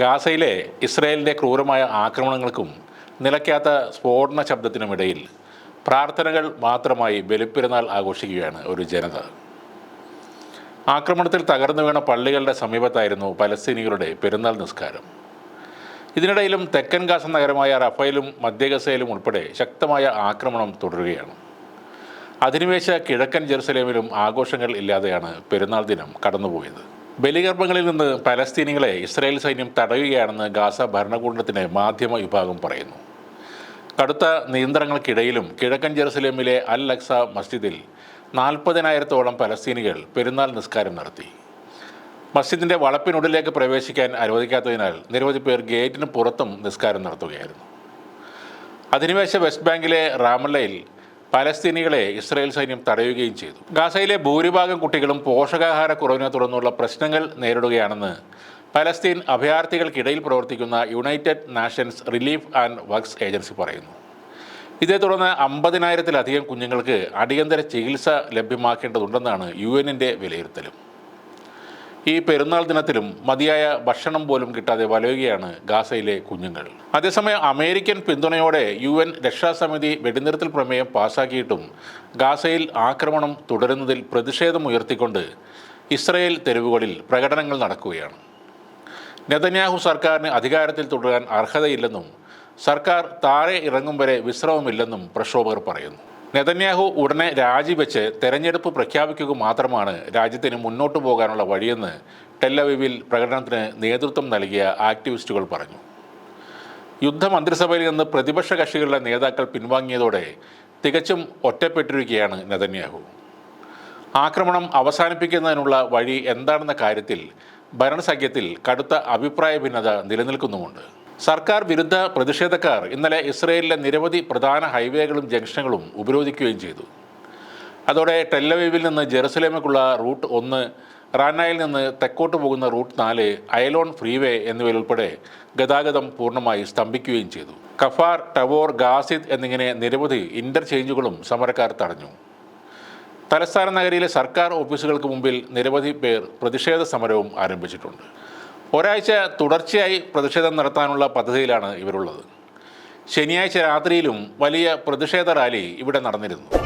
ഗാസയിലെ ഇസ്രയേലിന്റെ ക്രൂരമായ ആക്രമണങ്ങൾക്കും നിലയ്ക്കാത്ത സ്ഫോടന ശബ്ദത്തിനുമിടയിൽ പ്രാർത്ഥനകൾ മാത്രമായി ബലിപ്പെരുന്നാൾ ആഘോഷിക്കുകയാണ് ഒരു ജനത. ആക്രമണത്തിൽ തകർന്നു വീണ പള്ളികളുടെ സമീപത്തായിരുന്നു പലസ്തീനികളുടെ പെരുന്നാൾ നിസ്കാരം. ഇതിനിടയിലും തെക്കൻ ഗാസ നഗരമായ റഫയിലും മധ്യഗസയിലും ഉൾപ്പെടെ ശക്തമായ ആക്രമണം തുടരുകയാണ്. അധിനിവേശ കിഴക്കൻ ജെറുസലേമിലും ആഘോഷങ്ങൾ ഇല്ലാതെയാണ് പെരുന്നാൾ ദിനം കടന്നുപോയത്. ബലിഗർഭങ്ങളിൽ നിന്ന് പലസ്തീനികളെ ഇസ്രായേൽ സൈന്യം തടയുകയാണെന്ന് ഗാസ ഭരണകൂടത്തിന് മാധ്യമ വിഭാഗം പറയുന്നു. കടുത്ത നിയന്ത്രണങ്ങൾക്കിടയിലും കിഴക്കൻ ജെറുസലേമിലെ അൽ അക്സ മസ്ജിദിൽ നാൽപ്പതിനായിരത്തോളം പലസ്തീനികൾ പെരുന്നാൾ നിസ്കാരം നടത്തി. മസ്ജിദിന്റെ വളപ്പിനുള്ളിലേക്ക് പ്രവേശിക്കാൻ അനുവദിക്കാത്തതിനാൽ നിരവധി പേർ ഗേറ്റിന് പുറത്തും നിസ്കാരം നടത്തുകയായിരുന്നു. അധിനിവേശ വെസ്റ്റ് ബാങ്കിലെ റാമല്ലയിൽ പലസ്തീനികളെ ഇസ്രായേൽ സൈന്യം തടയുകയും ചെയ്തു. ഗാസയിലെ ഭൂരിഭാഗം കുട്ടികളും പോഷകാഹാര കുറവിനെ തുടർന്നുള്ള പ്രശ്നങ്ങൾ നേരിടുകയാണെന്ന് പലസ്തീൻ അഭയാർത്ഥികൾക്കിടയിൽ പ്രവർത്തിക്കുന്ന united nations relief and works agency പറയുന്നു. ഇതേ തുടർന്ന് അമ്പതിനായിരത്തിലധികം കുഞ്ഞുങ്ങൾക്ക് അടിയന്തര ചികിത്സ ലഭ്യമാക്കേണ്ടതുണ്ടെന്നാണ് യു എന്നിന്റെ വിലയിരുത്തലും. ഈ പെരുന്നാൾ ദിനത്തിലും മതിയായ ഭക്ഷണം പോലും കിട്ടാതെ വലയുകയാണ് ഗാസയിലെ കുഞ്ഞുങ്ങൾ. അതേസമയം അമേരിക്കൻ പിന്തുണയോടെ യു എൻ രക്ഷാസമിതി വെടിനിർത്തൽ പ്രമേയം പാസാക്കിയിട്ടും ഗാസയിൽ ആക്രമണം തുടരുന്നതിൽ പ്രതിഷേധമുയർത്തിക്കൊണ്ട് ഇസ്രയേൽ തെരുവുകളിൽ പ്രകടനങ്ങൾ നടക്കുകയാണ്. നെതന്യാഹു സർക്കാരിന് അധികാരത്തിൽ തുടരാൻ അർഹതയില്ലെന്നും സർക്കാർ താഴെ ഇറങ്ങും വരെ വിശ്രമമില്ലെന്നും പ്രക്ഷോഭകർ പറയുന്നു. നെതന്യാഹു ഉടനെ രാജിവെച്ച് തെരഞ്ഞെടുപ്പ് പ്രഖ്യാപിക്കുക മാത്രമാണ് രാജ്യത്തിന് മുന്നോട്ടു പോകാനുള്ള വഴിയെന്ന് ടെല്ലവിവിൽ പ്രകടനത്തിന് നേതൃത്വം നൽകിയ ആക്ടിവിസ്റ്റുകൾ പറഞ്ഞു. യുദ്ധമന്ത്രിസഭയിൽ നിന്ന് പ്രതിപക്ഷ കക്ഷികളുടെ നേതാക്കൾ പിൻവാങ്ങിയതോടെ തികച്ചും ഒറ്റപ്പെട്ടിരിക്കുകയാണ് നെതന്യാഹു. ആക്രമണം അവസാനിപ്പിക്കുന്നതിനുള്ള വഴി എന്താണെന്ന കാര്യത്തിൽ ഭരണസഖ്യത്തിൽ കടുത്ത അഭിപ്രായ ഭിന്നത നിലനിൽക്കുന്നുമുണ്ട്. സർക്കാർ വിരുദ്ധ പ്രതിഷേധക്കാർ ഇന്നലെ ഇസ്രയേലിലെ നിരവധി പ്രധാന ഹൈവേകളും ജംഗ്ഷനുകളും ഉപരോധിക്കുകയും ചെയ്തു. അതോടെ ടെല്ലവീവിൽ നിന്ന് ജെറുസലേമിലേക്കുള്ള റൂട്ട് ഒന്ന് റാനായിൽ നിന്ന് തെക്കോട്ട് പോകുന്ന റൂട്ട് നാല് അയലോൺ ഫ്രീവേ എന്നിവയിലുൾപ്പെടെ ഗതാഗതം പൂർണമായി സ്തംഭിക്കുകയും ചെയ്തു. കഫാർ ടവോർ ഗാസിദ് എന്നിങ്ങനെ നിരവധി ഇന്റർചേഞ്ചുകളും സമരക്കാർ തടഞ്ഞു. തലസ്ഥാന നഗരിയിലെ സർക്കാർ ഓഫീസുകൾക്ക് മുമ്പിൽ നിരവധി പേർ പ്രതിഷേധ സമരവും ആരംഭിച്ചിട്ടുണ്ട്. ഒരാഴ്ച തുടർച്ചയായി പ്രതിഷേധം നടത്താനുള്ള പദ്ധതിയിലാണ് ഇവരുള്ളത്. ശനിയാഴ്ച രാത്രിയിലും വലിയ പ്രതിഷേധ റാലി ഇവിടെ നടന്നിരുന്നു.